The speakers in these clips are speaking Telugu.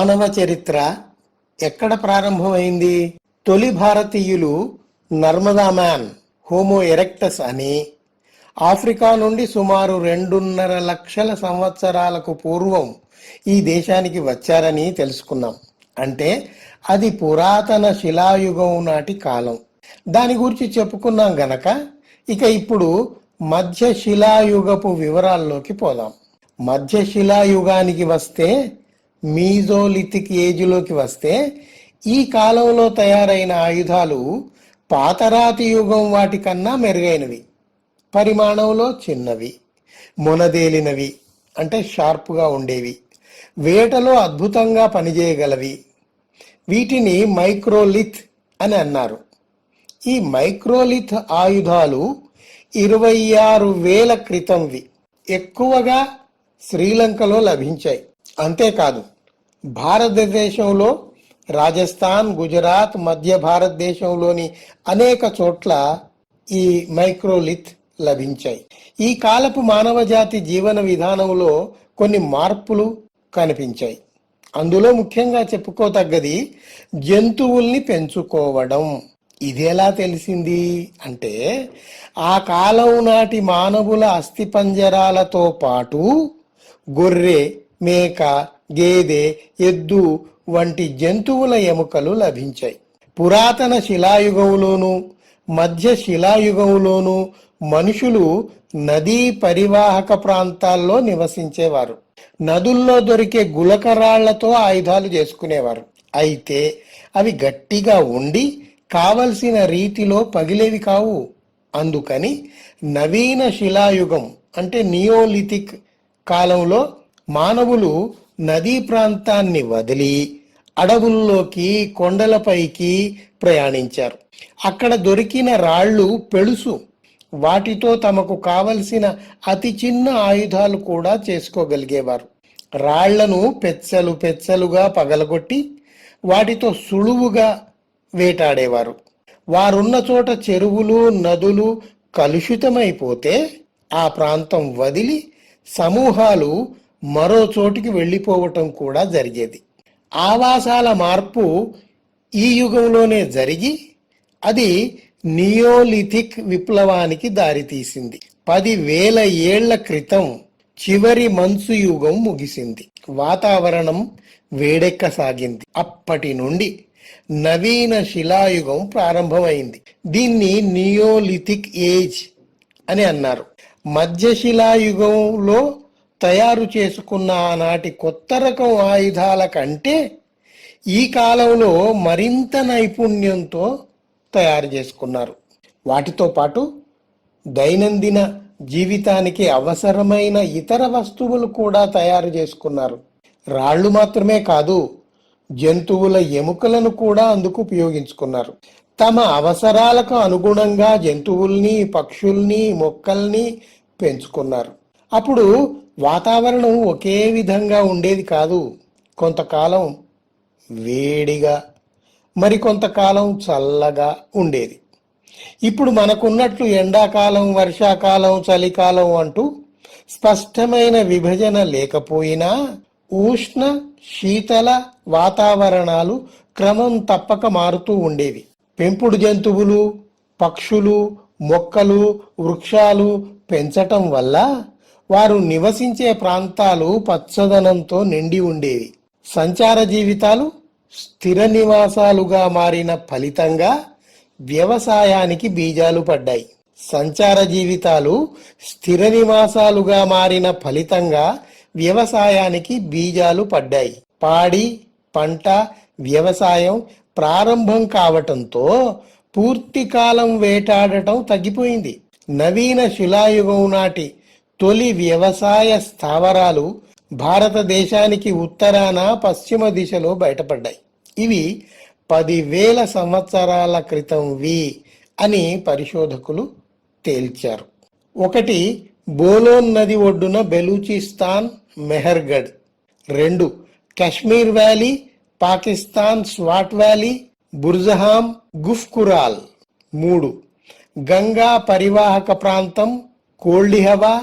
మానవ చరిత్ర ఎక్కడ ప్రారంభమైంది? తొలి భారతీయులు నర్మదా మ్యాన్ హోమో ఎరెక్టస్ అని ఆఫ్రికా నుండి సుమారు రెండున్నర లక్షల సంవత్సరాలకు పూర్వం ఈ దేశానికి వచ్చారని తెలుసుకున్నాం. అంటే అది పురాతన శిలాయుగం నాటి కాలం. దాని గురించి చెప్పుకున్నాం గనక ఇక ఇప్పుడు మధ్య శిలాయుగపు వివరాల్లోకి పోదాం. మధ్య శిలాయుగానికి వస్తే మీజోలిథిక్ ఏజ్లోకి వస్తే ఈ కాలంలో తయారైన ఆయుధాలు పాతరాతి యుగం వాటి కన్నా మెరుగైనవి. పరిమాణంలో చిన్నవి మొనదేలినవి అంటే షార్ప్గా ఉండేవి. వేటలో అద్భుతంగా పనిచేయగలవి. వీటిని మైక్రోలిత్ అని అన్నారు. ఈ మైక్రోలిత్ ఆయుధాలు ఇరవై ఆరు వేల క్రితంవి. ఎక్కువగా శ్రీలంకలో లభించాయి. అంతేకాదు భారతదేశంలో రాజస్థాన్ గుజరాత్ మధ్య భారతదేశంలోని అనేక చోట్ల ఈ మైక్రోలిత్ లభించాయి. ఈ కాలపు మానవజాతి జీవన విధానంలో కొన్ని మార్పులు కనిపించాయి. అందులో ముఖ్యంగా చెప్పుకోతగ్గది జంతువుల్ని పెంచుకోవడం. ఇది ఎలా తెలిసింది అంటే ఆ కాలం నాటి మానవుల అస్థిపంజరాలతో పాటు గొర్రె మేక గేదె ఎద్దు వంటి జంతువుల ఎముకలు లభించాయి. పురాతన శిలాయుగంలోనూ మధ్య శిలాయుగంలోనూ మనుషులు నదీ పరివాహక ప్రాంతాల్లో నివసించేవారు. నదుల్లో దొరికే గులకరాళ్ళతో ఆయుధాలు చేసుకునేవారు. అయితే అవి గట్టిగా ఉండి కావలసిన రీతిలో పగిలేవి కావు. అందుకని నవీన శిలాయుగం అంటే నియోలిథిక్ కాలంలో మానవులు నదీ ప్రాంతాన్ని వదిలి అడవుల్లోకి కొండలపైకి ప్రయాణించారు. అక్కడ దొరికిన రాళ్ళు పెళుసు వాటితో తమకు కావలసిన అతి చిన్న ఆయుధాలు కూడా చేసుకోగలిగేవారు. రాళ్ళను పెచ్చలు పెచ్చలుగా పగలగొట్టి వాటితో సులువుగా వేటాడేవారు. వారున్న చోట చెరువులు నదులు కలుషితమైపోతే ఆ ప్రాంతం వదిలి సమూహాలు మరో చోటికి వెళ్ళిపోవటం కూడా జరిగేది. ఆవాసాల మార్పు ఈ యుగంలోనే జరిగి అది నియోలిథిక్ విప్లవానికి దారితీసింది. పదివేల ఏళ్ళ క్రితం చివరి మంచు యుగం ముగిసింది. వాతావరణం వేడెక్కసాగింది. అప్పటి నుండి నవీన శిలాయుగం ప్రారంభమైంది. దీన్ని నియోలిథిక్ ఏజ్ అని అన్నారు. మధ్య శిలాయుగంలో తయారు చేసుకున్న ఆనాటి కొత్త రకం ఆయుధాల కంటే ఈ కాలంలో మరింత నైపుణ్యంతో తయారు చేసుకున్నారు. వాటితో పాటు దైనందిన జీవితానికి అవసరమైన ఇతర వస్తువులు కూడా తయారు చేసుకున్నారు. రాళ్ళు మాత్రమే కాదు జంతువుల ఎముకలను కూడా అందుకు ఉపయోగించుకున్నారు. తమ అవసరాలకు అనుగుణంగా జంతువుల్ని పక్షుల్ని మొక్కల్ని పెంచుకున్నారు. అప్పుడు వాతావరణం ఒకే విధంగా ఉండేది కాదు. కొంతకాలం వేడిగా మరి కొంతకాలం చల్లగా ఉండేది. ఇప్పుడు మనకున్నట్లు ఎండాకాలం వర్షాకాలం చలికాలం అంటూ స్పష్టమైన విభజన లేకపోయినా ఉష్ణ శీతల వాతావరణాలు క్రమం తప్పక మారుతూ ఉండేవి. పెంపుడు జంతువులు పక్షులు మొక్కలు వృక్షాలు పెంచటం వల్ల వారు నివసించే ప్రాంతాలు పచ్చదనంతో నిండి ఉండేవి. సంచార జీవితాలు స్థిర నివాసాలుగా మారిన ఫలితంగా వ్యవసాయానికి బీజాలు పడ్డాయి. సంచార జీవితాలు స్థిర నివాసాలుగా మారిన ఫలితంగా వ్యవసాయానికి బీజాలు పడ్డాయి. పాడి పంట వ్యవసాయం ప్రారంభం కావటంతో పూర్తి కాలం వేటాడటం తగ్గిపోయింది. నవీన శిలాయుగం నాటి తొలి వ్యవసాయ స్థావరాలు భారతదేశానికి ఉత్తరాన పశ్చిమ దిశలో బయటపడ్డాయి. ఇవి పదివేల సంవత్సరాల క్రితంవి అని పరిశోధకులు తేల్చారు. ఒకటి బోలోన్ నది ఒడ్డున బెలూచిస్తాన్ మెహర్గఢ్. రెండు కశ్మీర్ వ్యాలీ పాకిస్తాన్ స్వాట్ వ్యాలీ బుర్జహాం గుఫ్కురాల్ మూడు గంగా పరివాహక ప్రాంతం కోల్డిహవా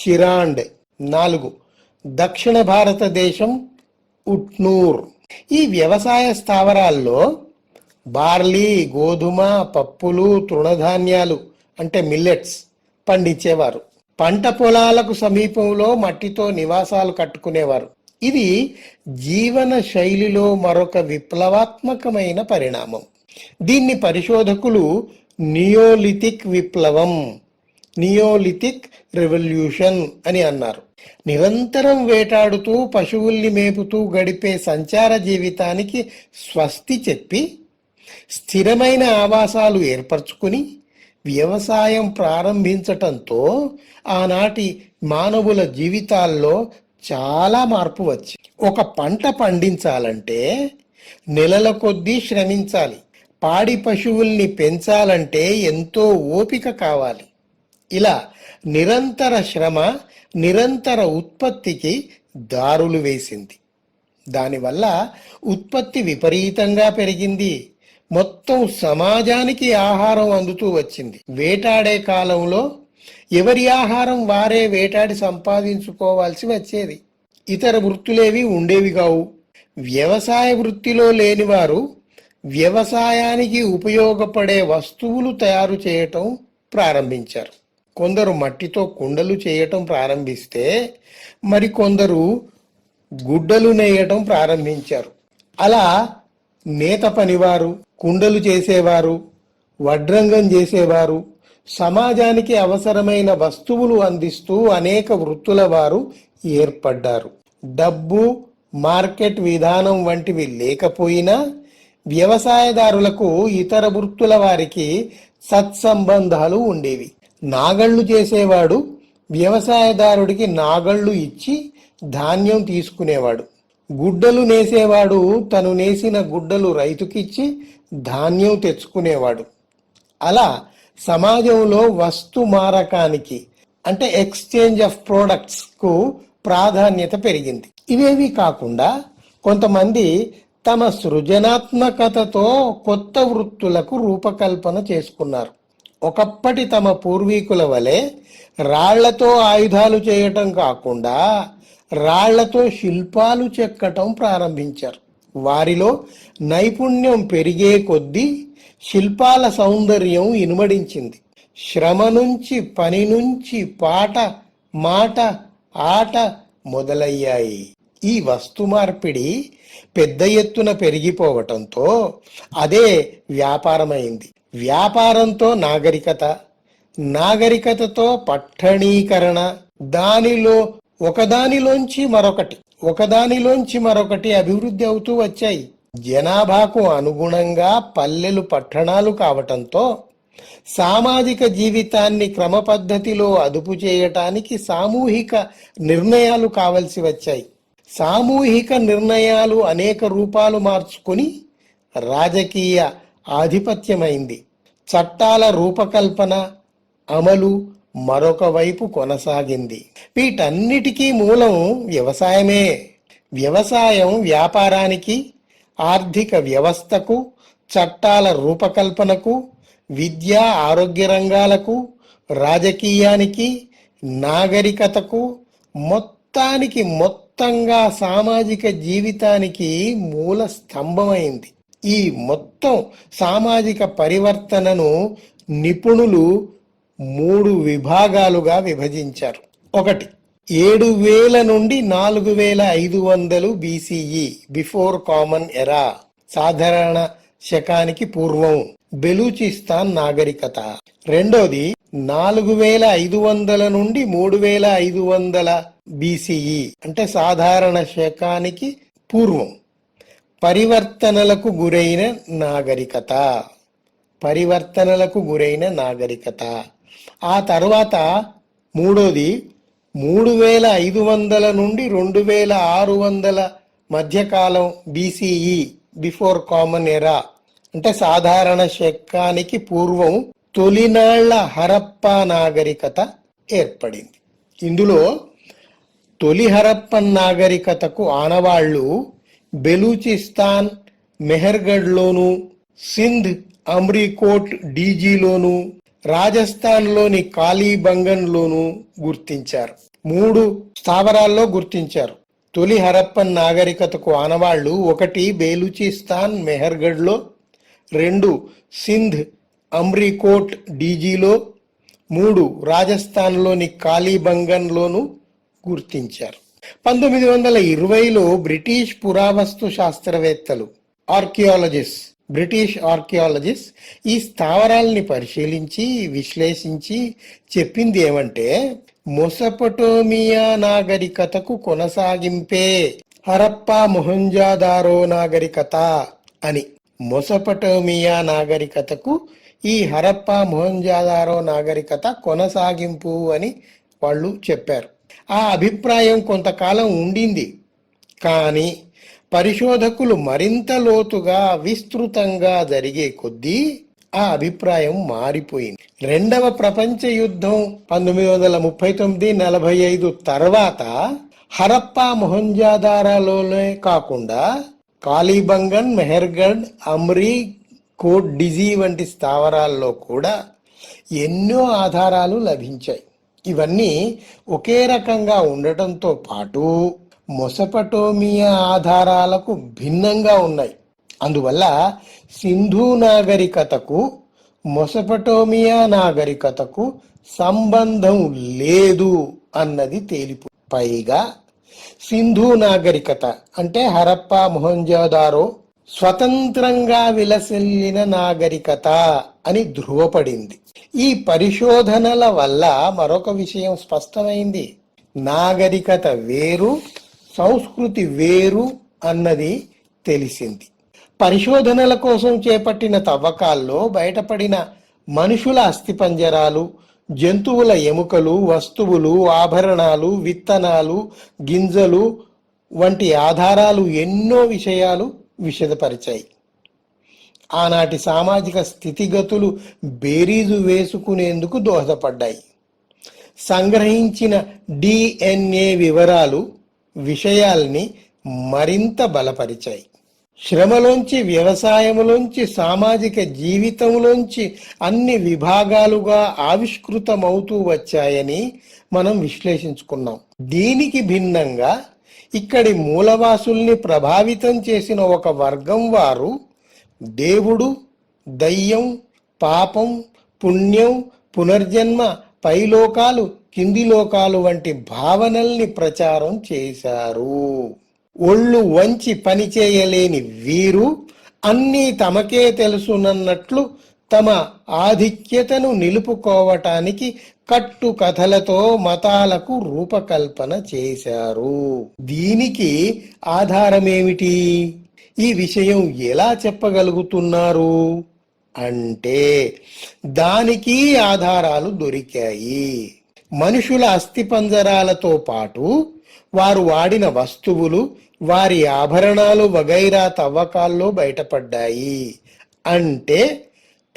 చిరాండ్ నాలుగు. దక్షిణ భారతదేశం ఉట్నూర్. ఈ వ్యవసాయ స్థావరాల్లో బార్లీ గోధుమ పప్పులు తృణధాన్యాలు అంటే మిల్లెట్స్ పండించేవారు. పంట పొలాలకు సమీపంలో మట్టితో నివాసాలు కట్టుకునేవారు. ఇది జీవన శైలిలో మరొక విప్లవాత్మకమైన పరిణామం. దీన్ని పరిశోధకులు నియోలిథిక్ విప్లవం నియోలిథిక్ రెవల్యూషన్ అని అన్నారు. నిరంతరం వేటాడుతూ పశువుల్ని మేపుతూ గడిపే సంచార జీవితానికి స్వస్తి చెప్పి స్థిరమైన ఆవాసాలు ఏర్పరచుకుని వ్యవసాయం ప్రారంభించటంతో ఆనాటి మానవుల జీవితాల్లో చాలా మార్పు వచ్చి ఒక పంట పండించాలంటే నెలల కొద్దీ శ్రమించాలి. పాడి పశువుల్ని పెంచాలంటే ఎంతో ఓపిక కావాలి. ఇలా నిరంతర శ్రమ నిరంతర ఉత్పత్తికి దారులు వేసింది. దానివల్ల ఉత్పత్తి విపరీతంగా పెరిగింది. మొత్తం సమాజానికి ఆహారం అందుతూ వచ్చింది. వేటాడే కాలంలో ఎవరి ఆహారం వారే వేటాడి సంపాదించుకోవాల్సి వచ్చేది. ఇతర వృత్తులేవి ఉండేవి కావు. వ్యవసాయ వృత్తిలో లేనివారు వ్యవసాయానికి ఉపయోగపడే వస్తువులు తయారు చేయటం ప్రారంభించారు. కొందరు మట్టితో కుండలు చేయటం ప్రారంభిస్తే మరికొందరు గుడ్డలు నేయటం ప్రారంభించారు. అలా నేత పనివారు కుండలు చేసేవారు వడ్రంగం చేసేవారు సమాజానికి అవసరమైన వస్తువులు అందిస్తూ అనేక వృత్తుల వారు ఏర్పడ్డారు. డబ్బు మార్కెట్ విధానం వంటివి లేకపోయినా వ్యవసాయదారులకు ఇతర వృత్తుల వారికి సత్సంబంధాలు ఉండేవి. నాగళ్ళు చేసేవాడు వ్యవసాయదారుడికి నాగళ్ళు ఇచ్చి ధాన్యం తీసుకునేవాడు. గుడ్డలు నేసేవాడు తను నేసిన గుడ్డలు రైతుకిచ్చి ధాన్యం తెచ్చుకునేవాడు. అలా సమాజంలో వస్తు మారకానికి అంటే ఎక్స్చేంజ్ ఆఫ్ ప్రోడక్ట్స్కు ప్రాధాన్యత పెరిగింది. ఇవేవి కాకుండా కొంతమంది తమ సృజనాత్మకతతో కొత్త వృత్తులకు రూపకల్పన చేసుకున్నారు. ఒకప్పటి తమ పూర్వీకుల వలె రాళ్ళతో ఆయుధాలు చేయటం కాకుండా రాళ్ళతో శిల్పాలు చెక్కటం ప్రారంభించారు. వారిలో నైపుణ్యం పెరిగే కొద్దీ శిల్పాల సౌందర్యం ఇనుమడించింది. శ్రమ నుంచి పని నుంచి పాట మాట ఆట మొదలయ్యాయి. ఈ వస్తు మార్పిడి పెద్ద ఎత్తున పెరిగిపోవటంతో అదే వ్యాపారమైంది. వ్యాపారంతో నాగరికత నాగరికతతో పట్టణీకరణ దానిలో ఒకదానిలోంచి మరొకటి ఒకదానిలోంచి మరొకటి అభివృద్ధి అవుతూ వచ్చాయి. జనాభాకు అనుగుణంగా పల్లెలు పట్టణాలు కావటంతో సామాజిక జీవితాన్ని క్రమపద్ధతిలో అదుపు చేయటానికి సామూహిక నిర్ణయాలు కావలసి వచ్చాయి. సామూహిక నిర్ణయాలు అనేక రూపాలు మార్చుకొని రాజకీయ ఆధిపత్యమైంది. చట్టాల రూపకల్పన అమలు మరొక వైపు కొనసాగింది. వీటన్నిటికీ మూలం వ్యవసాయమే. వ్యవసాయం వ్యాపారానికి ఆర్థిక వ్యవస్థకు చట్టాల రూపకల్పనకు విద్య ఆరోగ్య రంగాలకు రాజకీయానికి నాగరికతకు మొత్తానికి మొత్తంగా సామాజిక జీవితానికి మూల స్తంభమైంది. ఈ మొత్తం సామాజిక పరివర్తనను నిపుణులు మూడు విభాగాలుగా విభజించారు. ఒకటి ఏడు వేల నుండి నాలుగు వేల ఐదు వందలు బీసీఈ బిఫోర్ కామన్ ఎరా సాధారణ శకానికి పూర్వం బెలూచిస్తాన్ నాగరికత. రెండోది నాలుగు వేల ఐదు వందల నుండి మూడు వేల ఐదు వందల బీసీఈ అంటే సాధారణ శకానికి పూర్వం. పరివర్తనలకు గురైన నాగరికత. పరివర్తనలకు గురైన నాగరికత. ఆ తర్వాత మూడోది మూడు వేల ఐదు వందల నుండి రెండు వేల ఆరు వందల మధ్యకాలం బీసీఈ బిఫోర్ కామన్ ఎరా అంటే సాధారణ శకానికి పూర్వం తొలినాళ్ళ హరప్ప నాగరికత ఏర్పడింది. ఇందులో తొలి హరప్పన్ నాగరికతకు ఆనవాళ్ళు బెలూచిస్తాన్ మెహర్గఢ్లోను సింధ్ అమ్రీకోట్ డీజీలోను రాజస్థాన్లోని కాళీబంగన్లోను గుర్తించారు. మూడు స్థావరాల్లో గుర్తించారు. తొలి హరప్పన్ నాగరికతకు ఆనవాళ్ళు ఒకటి బేలుచిస్తాన్ మెహర్గఢ్లో రెండు సింధ్ అమ్రీకోట్ డీజీలో మూడు రాజస్థాన్లోని కాళీబంగన్లోను గుర్తించారు. పంతొమ్మిది వందల ఇరవైలో బ్రిటిష్ పురావస్తు శాస్త్రవేత్తలు ఆర్కియాలజిస్ట్ బ్రిటిష్ ఆర్కియాలజిస్ట్ ఈ స్థావరాల్ని పరిశీలించి విశ్లేషించి చెప్పింది ఏమంటే మొసపటోమియా నాగరికతకు కొనసాగింపే హరప్పా మొహంజాదారో నాగరికత అని. మొసపటోమియా నాగరికతకు ఈ హరప్పా మొహంజాదారో నాగరికత కొనసాగింపు అని వాళ్ళు చెప్పారు. ఆ అభిప్రాయం కొంతకాలం ఉండింది. కానీ పరిశోధకులు మరింత లోతుగా విస్తృతంగా జరిగే కొద్దీ ఆ అభిప్రాయం మారిపోయింది. రెండవ ప్రపంచ యుద్ధం పంతొమ్మిది వందల ముప్పై తొమ్మిది నలభై ఐదు తర్వాత హరప్పా మొహంజాదారాలోనే కాకుండా కాళీబంగన్ మెహర్గఢ్ అమ్రీ కోట్ డిజీ వంటి స్థావరాల్లో కూడా ఎన్నో ఆధారాలు లభించాయి. ఇవన్నీ ఒకే రకంగా ఉండటంతో పాటు మొసపటోమియా ఆధారాలకు భిన్నంగా ఉన్నాయి. అందువల్ల సింధు నాగరికతకు మొసపటోమియా నాగరికతకు సంబంధం లేదు అన్నది తేలిపు. పైగా సింధు నాగరికత అంటే హరప్పా మొహంజోదారో స్వతంత్రంగా విలసిల్లిన నాగరికత. అని ధృవపడింది ఈ పరిశోధనల వల్ల మరొక విషయం స్పష్టమైంది. నాగరికత వేరు సంస్కృతి వేరు అన్నది తెలిసింది. పరిశోధనల కోసం చేపట్టిన తవ్వకాల్లో బయటపడిన మనుషుల అస్థిపంజరాలు జంతువుల ఎముకలు వస్తువులు ఆభరణాలు విత్తనాలు గింజలు వంటి ఆధారాలు ఎన్నో విషయాలు విషదపరిచాయి. ఆనాటి సామాజిక స్థితిగతులు బేరీజు వేసుకునేందుకు దోహదపడ్డాయి. సంగ్రహించిన డిఎన్ఏ వివరాలు విషయాల్ని మరింత బలపరిచాయి. శ్రమలోంచి వ్యవసాయంలోంచి సామాజిక జీవితంలోంచి అన్ని విభాగాలుగా ఆవిష్కృతమవుతూ వచ్చాయని మనం విశ్లేషించుకున్నాం. దీనికి భిన్నంగా ఇక్కడి మూలవాసుల్ని ప్రభావితం చేసిన ఒక వర్గం వారు దేవుడు దయ్యం పాపం పుణ్యం పునర్జన్మ పైలోకాలు కింది లోకాలు వంటి భావనల్ని ప్రచారం చేశారు. ఒళ్ళు వంచి పనిచేయలేని వీరు అన్నీ తమకే తెలుసునన్నట్లు తమ ఆధిక్యతను నిలుపుకోవటానికి కట్టు కథలతో మతాలకు రూపకల్పన చేశారు. దీనికి ఆధారమేమిటి? ఈ విషయం ఎలా చెప్పగలుగుతున్నారు? అంటే దానికి ఆధారాలు దొరికాయి. మనుషుల అస్థిపంజరాలతో పాటు వారు వాడిన వస్తువులు వారి ఆభరణాలు వగైరా తవ్వకాల్లో బయటపడ్డాయి. అంటే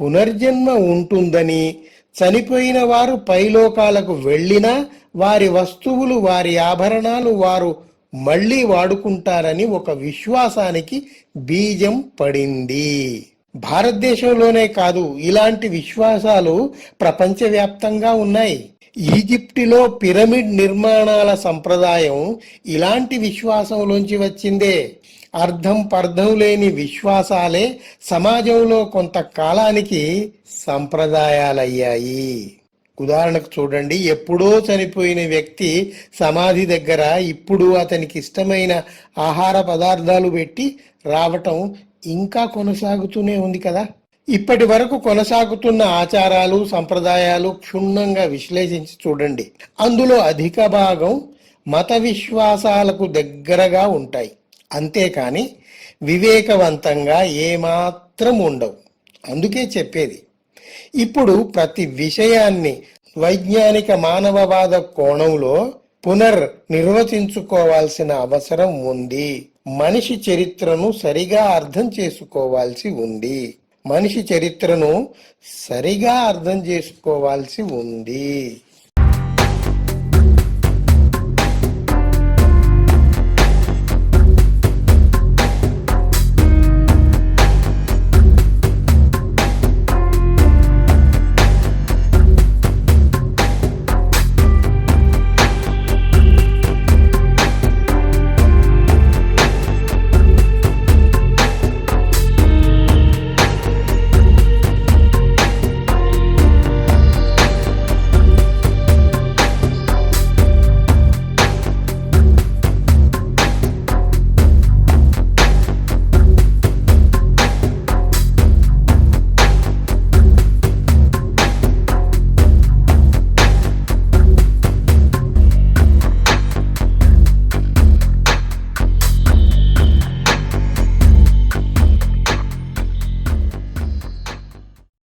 పునర్జన్మ ఉంటుందని చనిపోయిన వారు పైలోకాలకు వెళ్ళినా వారి వస్తువులు వారి ఆభరణాలు వారు మళ్ళీ వాడుకుంటారని ఒక విశ్వాసానికి బీజం పడింది. భారతదేశంలోనే కాదు ఇలాంటి విశ్వాసాలు ప్రపంచవ్యాప్తంగా ఉన్నాయి. ఈజిప్టులో పిరమిడ్ నిర్మాణాల సంప్రదాయం ఇలాంటి విశ్వాసంలోంచి వచ్చిందే. అర్థం పర్థం లేని విశ్వాసాలే సమాజంలో కొంతకాలానికి సంప్రదాయాలయ్యాయి. ఉదాహరణకు చూడండి ఎప్పుడో చనిపోయిన వ్యక్తి సమాధి దగ్గర ఇప్పుడు అతనికి ఇష్టమైన ఆహార పదార్థాలు పెట్టి రావటం ఇంకా కొనసాగుతూనే ఉంది కదా. ఇప్పటి వరకు కొనసాగుతున్న ఆచారాలు సంప్రదాయాలు క్షుణ్ణంగా విశ్లేషించి చూడండి. అందులో అధిక భాగం మత విశ్వాసాలకు దగ్గరగా ఉంటాయి. అంతేకాని వివేకవంతంగా ఏమాత్రం ఉండవు. అందుకే చెప్పేది ఇప్పుడు ప్రతి విషయాన్ని వైజ్ఞానిక మానవవాద కోణంలో పునర్ నిర్వచించుకోవాల్సిన అవసరం ఉంది. మనిషి చరిత్రను సరిగా అర్థం చేసుకోవాల్సి ఉంది. మనిషి చరిత్రను సరిగా అర్థం చేసుకోవాల్సి ఉంది.